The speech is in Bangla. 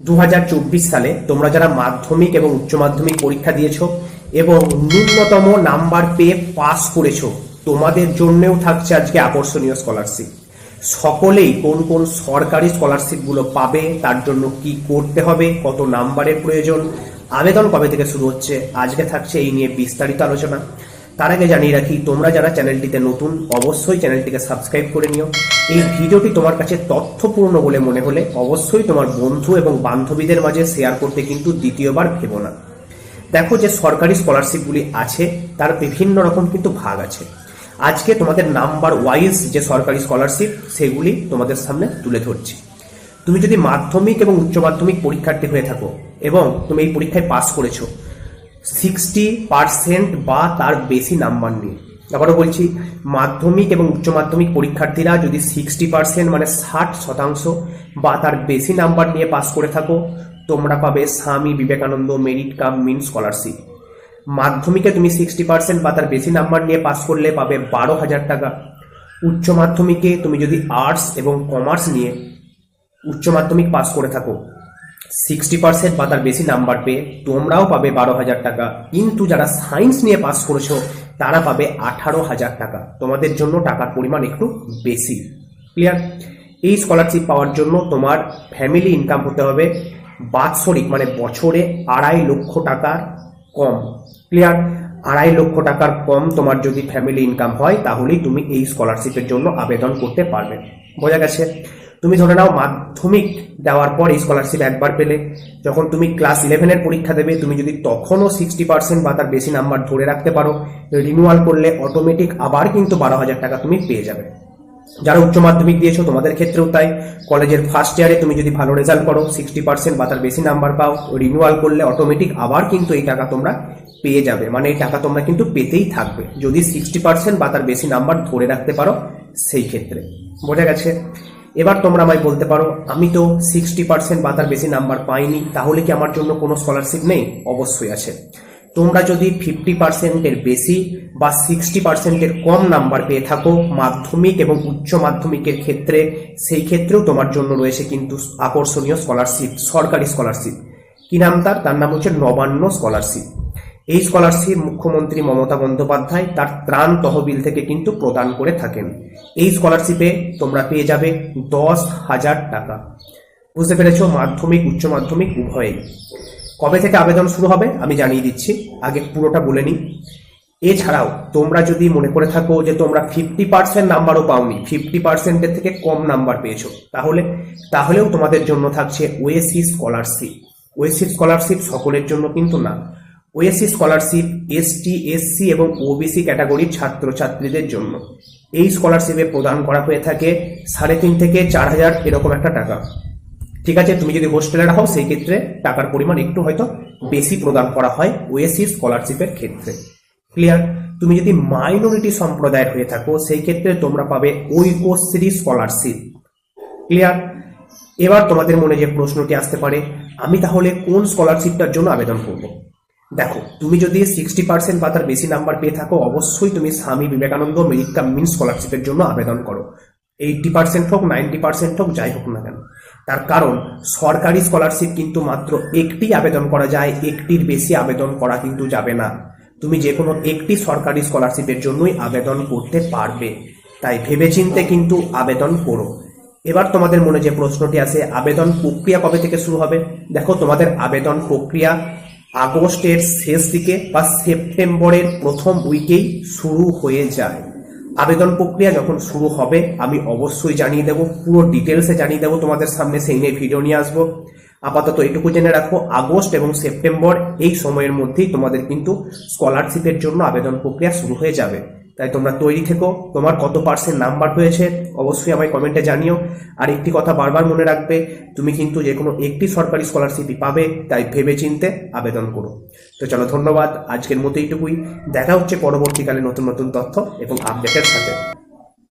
দু হাজার চব্বিশ সালে তোমরা যারা মাধ্যমিক এবং উচ্চ মাধ্যমিক পরীক্ষা দিয়েছ এবং ন্যূনতম নাম্বার পেয়ে পাস করেছ, তোমাদের জন্যেও থাকছে আজকে আকর্ষণীয় স্কলারশিপ সকলেই কোন কোন সরকারি স্কলারশিপগুলো পাবে, তার জন্য কি করতে হবে, কত নাম্বারের প্রয়োজন, আবেদন কবে থেকে শুরু হচ্ছে, আজকে থাকছে এই নিয়ে বিস্তারিত আলোচনা। তার আগে জানিয়ে রাখি, তোমরা যারা চ্যানেলটিতে নতুন, অবশ্যই চ্যানেলটিকে সাবস্ক্রাইব করে নিও। এই ভিডিওটি তোমার কাছে তথ্যপূর্ণ বলে মনে হলে অবশ্যই তোমার বন্ধু এবং বান্ধবীদের মাঝে শেয়ার করতে কিন্তু দ্বিতীয়বার ভেবো না। দেখো যে সরকারি স্কলারশিপগুলি আছে, তার বিভিন্ন রকম কিন্তু ভাগ আছে। আজকে তোমাদের নাম্বার ওয়াইজ যে সরকারি স্কলারশিপ, সেগুলি তোমাদের সামনে তুলে ধরছি। তুমি যদি মাধ্যমিক এবং উচ্চ মাধ্যমিক পরীক্ষার্থী হয়ে থাকো এবং তুমি এই পরীক্ষায় পাস করেছ সিক্সটি পার্সেন্ট বা তার বেশি নাম্বার নিয়ে। আবারও বলছি, মাধ্যমিক এবং উচ্চ মাধ্যমিক পরীক্ষার্থীরা যদি সিক্সটি পার্সেন্ট মানে ষাট শতাংশ বা তার বেশি নাম্বার নিয়ে পাস করে থাকো, তোমরা পাবে Swami Vivekananda merit cum mean scholarship মাধ্যমিকে তুমি সিক্সটি পার্সেন্ট বা তার বেশি নাম্বার নিয়ে পাস করলে পাবে বারো হাজার টাকা। উচ্চ মাধ্যমিকে তুমি যদি আর্টস এবং কমার্স নিয়ে উচ্চ মাধ্যমিক পাস করে থাকো সিক্সটি পার্সেন্ট বা তার বেশি নাম্বার পেয়ে তোমরাও পাবে বারো হাজার টাকা। কিন্তু যারা সায়েন্স নিয়ে পাস করেছ, তারা পাবে আঠারো হাজার টাকা। তোমাদের জন্য টাকার পরিমাণ একটু বেশি। ক্লিয়ার এই স্কলারশিপ পাওয়ার জন্য তোমার ফ্যামিলি ইনকাম হতে হবে বাৎসরিক মানে বছরে আড়াই লক্ষ টাকার কম। ক্লিয়ার আড়াই লক্ষ টাকার কম তোমার যদি ফ্যামিলি ইনকাম হয়, তাহলেই তুমি এই স্কলারশিপের জন্য আবেদন করতে পারবে। বোঝা গেছে? তুমি ধরে নাও মাধ্যমিক দেওয়ার পর এই স্কলারশিপ একবার পেলে। যখন তুমি ক্লাস ইলেভেনের পরীক্ষা দেবে, তুমি যদি তখনও সিক্সটি পার্সেন্ট বা তার বেশি নাম্বার ধরে রাখতে পারো রিনিউয়াল করলে অটোমেটিক আবার কিন্তু বারো হাজার টাকা তুমি পেয়ে যাবে। যারা উচ্চ মাধ্যমিক দিয়েছ, তোমাদের ক্ষেত্রেও তাই। কলেজের ফার্স্ট ইয়ারে তুমি যদি ভালো রেজাল্ট করো সিক্সটি পার্সেন্ট বা তার বেশি নাম্বার পাও রিনিউয়াল করলে অটোমেটিক আবার কিন্তু এই টাকা তোমরা পেয়ে যাবে। মানে এই টাকা তোমরা কিন্তু পেতেই থাকবে। যদি সিক্সটি পার্সেন্ট বা তার বেশি নাম্বার ধরে রাখতে পারো, সেই ক্ষেত্রে। বোঝা গেছে? এবার তোমরা আমায় বলতে পারো, আমি তো সিক্সটি পার্সেন্ট বা তার বেশি নাম্বার পাইনি, তাহলে কি আমার জন্য কোনো স্কলারশিপ নেই? অবশ্যই আছে। তোমরা যদি ফিফটি পার্সেন্টের বেশি বা সিক্সটি পার্সেন্টের কম নাম্বার পেয়ে থাকো, মাধ্যমিক এবং উচ্চ মাধ্যমিকের ক্ষেত্রে, সেই ক্ষেত্রেও তোমার জন্য রয়েছে কিন্তু আকর্ষণীয় স্কলারশিপ সরকারি স্কলারশিপ কি নাম তার? তার নাম হচ্ছে নবান্ন স্কলারশিপ এই স্কলারশিপ মুখ্যমন্ত্রী মমতা বন্দ্যোপাধ্যায় তার ত্রাণ তহবিল থেকে কিন্তু প্রদান করে থাকেন। এই স্কলারশিপে তোমরা পেয়ে যাবে দশ হাজার টাকা। বুঝতে পেরেছ? মাধ্যমিক, উচ্চ মাধ্যমিক উভয়ে। কবে থেকে আবেদন শুরু হবে আমি জানিয়ে দিচ্ছি। আগে পুরোটা বলে নিই। এছাড়াও তোমরা যদি মনে করে থাকো যে তোমরা ফিফটি পার্সেন্ট নাম্বারও পাওনি ফিফটি পার্সেন্টের থেকে কম নাম্বার পেয়েছ, তাহলে, তাহলেও তোমাদের জন্য থাকছে ওয়েসি স্কলারশিপ ওয়েসি স্কলারশিপ সকলের জন্য কিন্তু না। ওএসি স্কলারশিপ, এসটি, এসসি এবং ওবিসি ক্যাটাগরির ছাত্রছাত্রীদের জন্য। এই স্কলারশিপে প্রদান করা হয়ে থাকে সাড়ে তিন থেকে চার হাজার এরকম একটা টাকা। ঠিক আছে, তুমি যদি হোস্টেলে রাখো, সেই ক্ষেত্রে টাকার পরিমাণ একটু হয়তো বেশি প্রদান করা হয় ওএসি স্কলারশিপের ক্ষেত্রে। ক্লিয়ার? তুমি যদি মাইনরিটি সম্প্রদায়ের হয়ে থাকো, সেই ক্ষেত্রে তোমরা পাবে ঐক্যশ্রী স্কলারশিপ। ক্লিয়ার? এবার তোমাদের মনে যে প্রশ্নটি আসতে পারে, আমি তাহলে কোন স্কলারশিপটার জন্য আবেদন করব? দেখো, তুমি যদি সিক্সটি পার্সেন্ট বা তার বেশি নাম্বার পেয়ে থাকো, অবশ্যই তুমি স্বামী বিবেকানন্দ মেরিট কাম মিন স্কলারশিপের জন্য আবেদন করো। এইটটি পার্সেন্ট হোক নাইনটি পার্সেন্ট হোক, যাই হোক না কেন। তার কারণ, সরকারি স্কলারশিপ কিন্তু মাত্র একটি আবেদন করা যায়, একটির বেশি আবেদন করা কিন্তু যাবে না। তুমি যে কোনো একটি সরকারি স্কলারশিপের জন্যই আবেদন করতে পারবে। তাই ভেবেচিন্তে কিন্তু আবেদন করো। এবার তোমাদের মনে যে প্রশ্নটি আছে আবেদন প্রক্রিয়া কবে থেকে শুরু হবে? দেখো, তোমাদের আবেদন প্রক্রিয়া আগস্টের শেষ দিকে বা সেপ্টেম্বরের প্রথম উইকেই শুরু হয়ে যায়। আবেদন প্রক্রিয়া যখন শুরু হবে, আমি অবশ্যই জানিয়ে দেবো, পুরো ডিটেলসে জানিয়ে দেবো তোমাদের সামনে সেই নিয়ে ভিডিও নিয়ে আসব। আপাতত এটুকু জেনে রাখো, আগস্ট এবং সেপ্টেম্বর এই সময়ের মধ্যেই তোমাদের কিন্তু স্কলারশিপের জন্য আবেদন প্রক্রিয়া শুরু হয়ে যাবে। তাই তোমরা তৈরি থেকো। তোমার কত পার্সেন্ট নাম্বার হয়েছে, অবশ্যই আমায় কমেন্টে জানিও। আর একটি কথা বারবার মনে রাখবে, তুমি কিন্তু যে কোনো একটি সরকারি স্কলারশিপই পাবে, তাই ভেবে চিনতে আবেদন করো। তো চলো, ধন্যবাদ। আজকের মতো এইটুকুই। দেখা হচ্ছে পরবর্তীকালে নতুন নতুন তথ্য এবং আপডেটের সাথে।